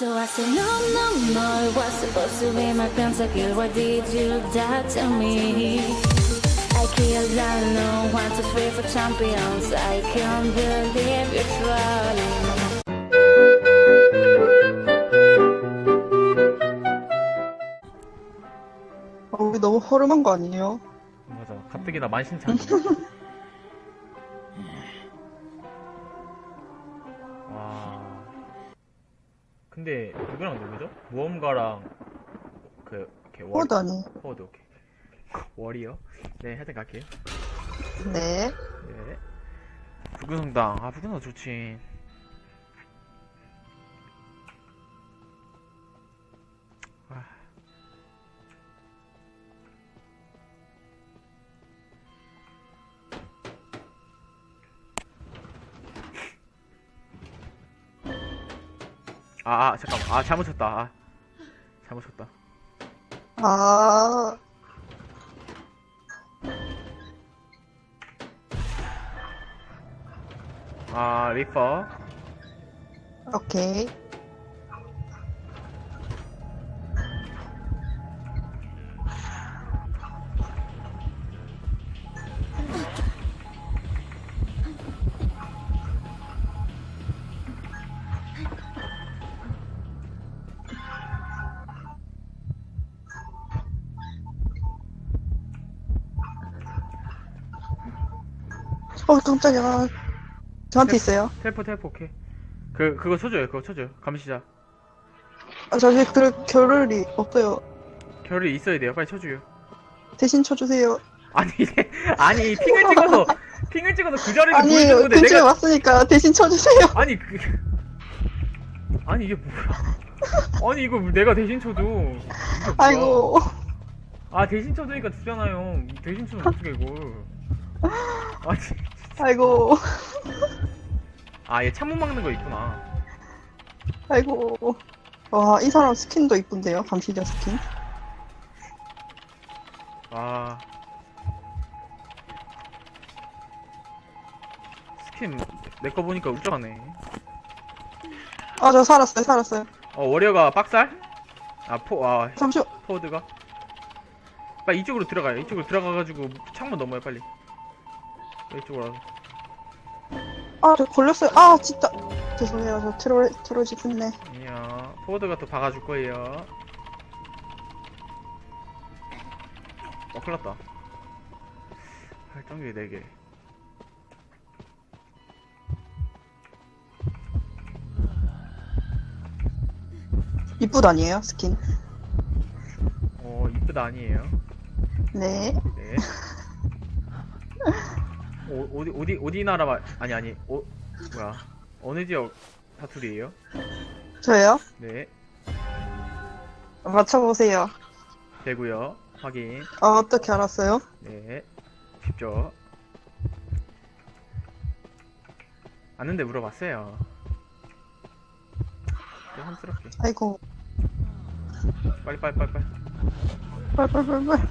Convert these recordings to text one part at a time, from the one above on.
So I said, no, no, no, it was supposed to be my pentakill. Why did you die to me? I killed I know one, two, three for champions. I can't believe you're trolling. 어, 우리 너무 허름한 거 아니에요? 맞아. 가뜩이나 만신창이. 근데 누구랑 누구죠? 무언가랑 그 이렇게 월 포드 아니. 포워드 오케이. 월이요? 네, 하여튼 갈게요. 네. 네. 부근성당. 아, 부근성 좋지. 아, 아, 잠깐만. 아, 잘못 쳤다. 아, 잘못 쳤다. 아, 아, 리퍼. 오케이. 어, 깜짝이야. 저한테 있어요. 텔포, 텔포, 오케이. 그, 그거 쳐줘요. 그거 쳐줘요. 감시자. 아, 저기 그 겨를이 없어요. 결이 있어야 돼요. 빨리 쳐줘요. 대신 쳐주세요. 아니, 아니, 핑을 찍어서, 핑을 찍어서 그 자리를 아니, 보여주는데 근처에 내가, 왔으니까 대신 쳐주세요. 아니, 그, 아니, 이게 뭐야. 아니, 이거 내가 대신 쳐도. 이게 뭐야. 아이고. 아, 대신 쳐주니까 주잖아요. 대신 치면 어떡해, 이걸. 아니, 아이고. 아, 얘 창문 막는 거 있구나. 아이고. 와, 이 사람 스킨도 이쁜데요? 감시자 스킨. 아. 스킨, 내 거 보니까 울적하네. 아, 저 살았어요, 살았어요. 어, 워리어가 빡살? 아, 포, 아, 잠시만. 포워드가? 빨리 이쪽으로 들어가요. 이쪽으로 들어가가지고 창문 넘어요, 빨리. 이쪽으로 와서. 아, 저 걸렸어요. 아, 진짜. 죄송해요. 저 트롤, 트롤지 끝네. 아니요. 포워드가 또 박아줄 거예요. 어, 큰일 났다. 발전기 4개. 이쁘다 아니에요, 스킨? 어, 이쁘다 아니에요. 네. 네. 어, 어디, 어디, 어디 나라 말, 아니, 아니, 어, 뭐야. 어느 지역 사투리예요 저요? 네. 맞춰보세요. 되고요 확인. 아, 어떻게 알았어요? 네. 쉽죠. 아는데 물어봤어요. 좀 함스럽게. 아이고. 빨리, 빨리, 빨리, 빨리. 빨빨빨빨.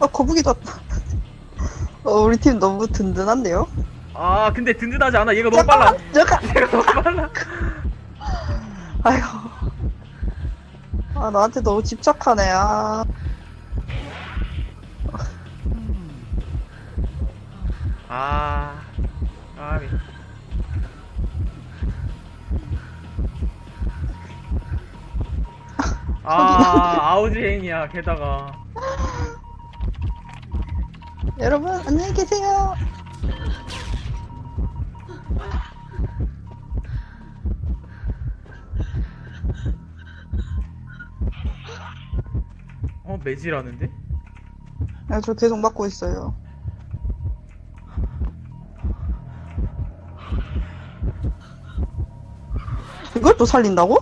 아, 거북이도 왔다. 어, 우리 팀 너무 든든한데요? 아, 근데 든든하지 않아. 얘가 너무 빨라. 잠깐! 얘가 너무 빨라. 아이고. 아, 나한테 너무 집착하네, 아. 아, 아, 미- 아, 아우지 행이야, 게다가. 여러분, 안녕히 계세요. 어, 매지라는데? 아, 저 계속 맞고 있어요. 이걸 또 살린다고?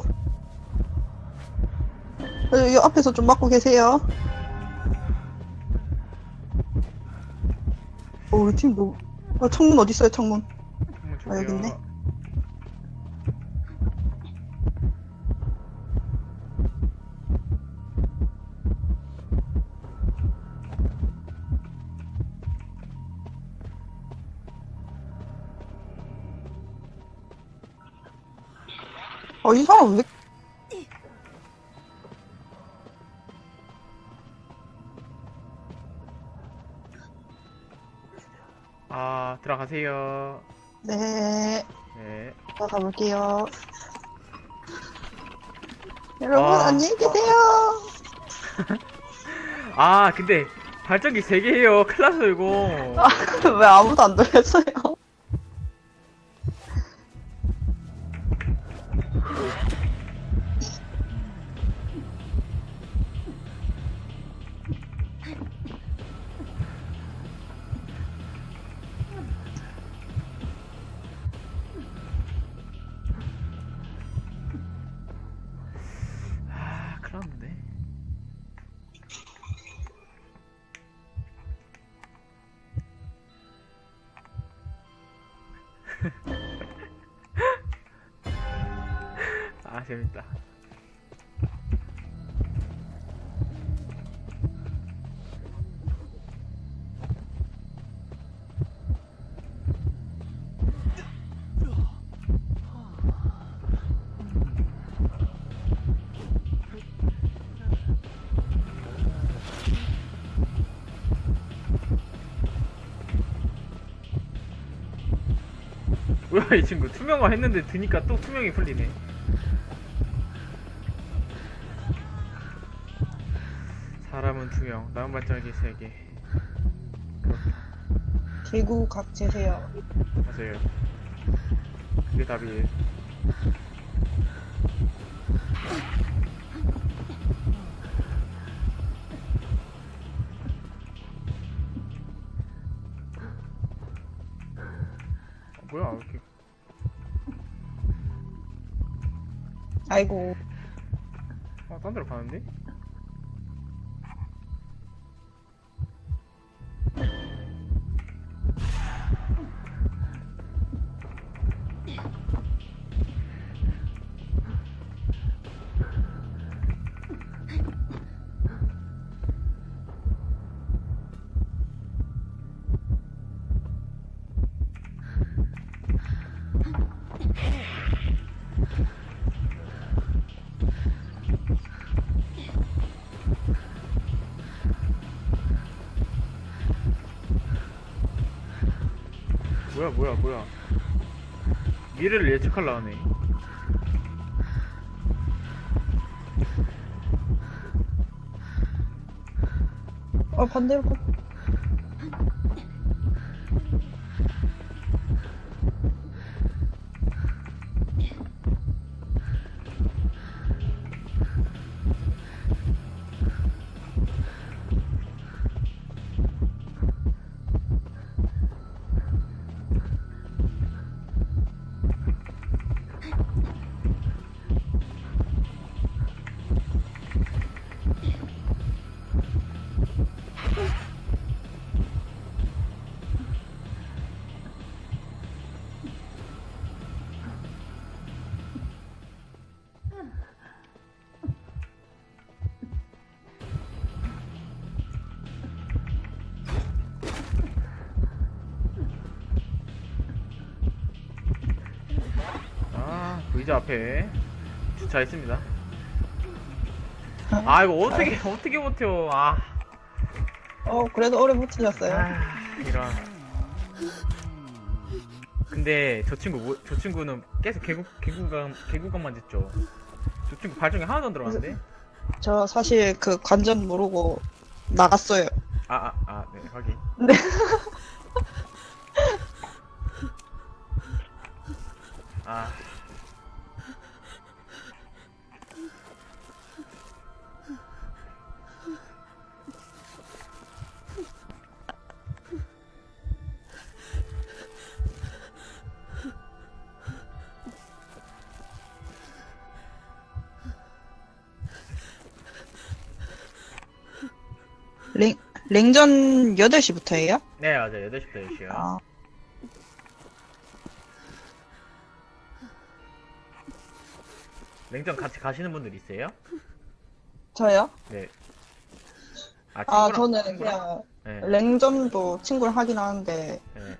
어, 여기 앞에서 좀 맞고 계세요. 어, 우리 팀 뭐, 아, 창문 어딨어요, 창문? 정말 아, 여기 있네. 어, 이 사람 왜, 아 들어가세요 네. 네 들어가 볼게요. 여러분, 아. 안녕히 계세요. 아 근데 발전기 3개예요 큰일 났어 이거 아, 왜 아무도 안 돌렸어요? 아 재밌다. 뭐야 이 친구. 투명화 했는데 드니까 또 투명이 풀리네 사람은 투명 나무 발전기 3개. 대구 각 재세요. 맞아요. 그게 답이에요. 아, 뭐야 왜 이렇게 아이고. 아, 딴 데로 가는데? 뭐야 뭐야 뭐야 미래를 예측하려 하네 어, 반대로 가. 의자 앞에 주차했습니다. 아 이거 어떻게 어떻게 버텨. 아, 어, 그래도 오래 버티셨어요. 아 이런. 근데 저 친구 뭐, 저 친구는 계속 개구 개구감 개구감만 짓죠. 저 친구 발전기 하나도 안 들어갔는데? 저 사실 그 관전 모르고 나갔어요. 아아아 네 확인. 네. 아 랭, 랭전 8시부터예요? 네, 맞아요 8시부터 10시요 아, 냉전 같이 가시는 분들 있어요? 저요? 네. 아, 친구랑- 저는 친구랑? 그냥 네. 랭전도 친구랑 하긴 하는데 네.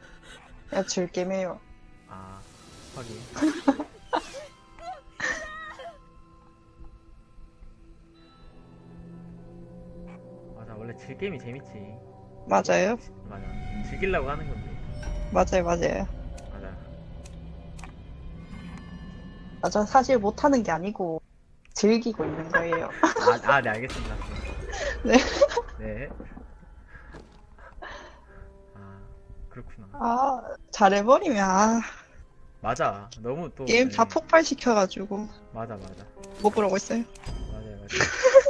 그냥 즐겜해요. 아, 확인. 원래 질 게임이 재밌지. 맞아요. 맞아. 즐기려고 하는 건데. 맞아요, 맞아요. 맞아. 맞아, 사실 못하는 게 아니고, 즐기고 있는 거예요. 아, 아, 네, 알겠습니다. 네. 네. 아, 그렇구나. 아, 잘해버리면, 아, 맞아. 너무 또. 게임 네. 다 폭발시켜가지고, 맞아, 맞아. 못 그러고 있어요. 맞아요, 맞아요. 그쵸.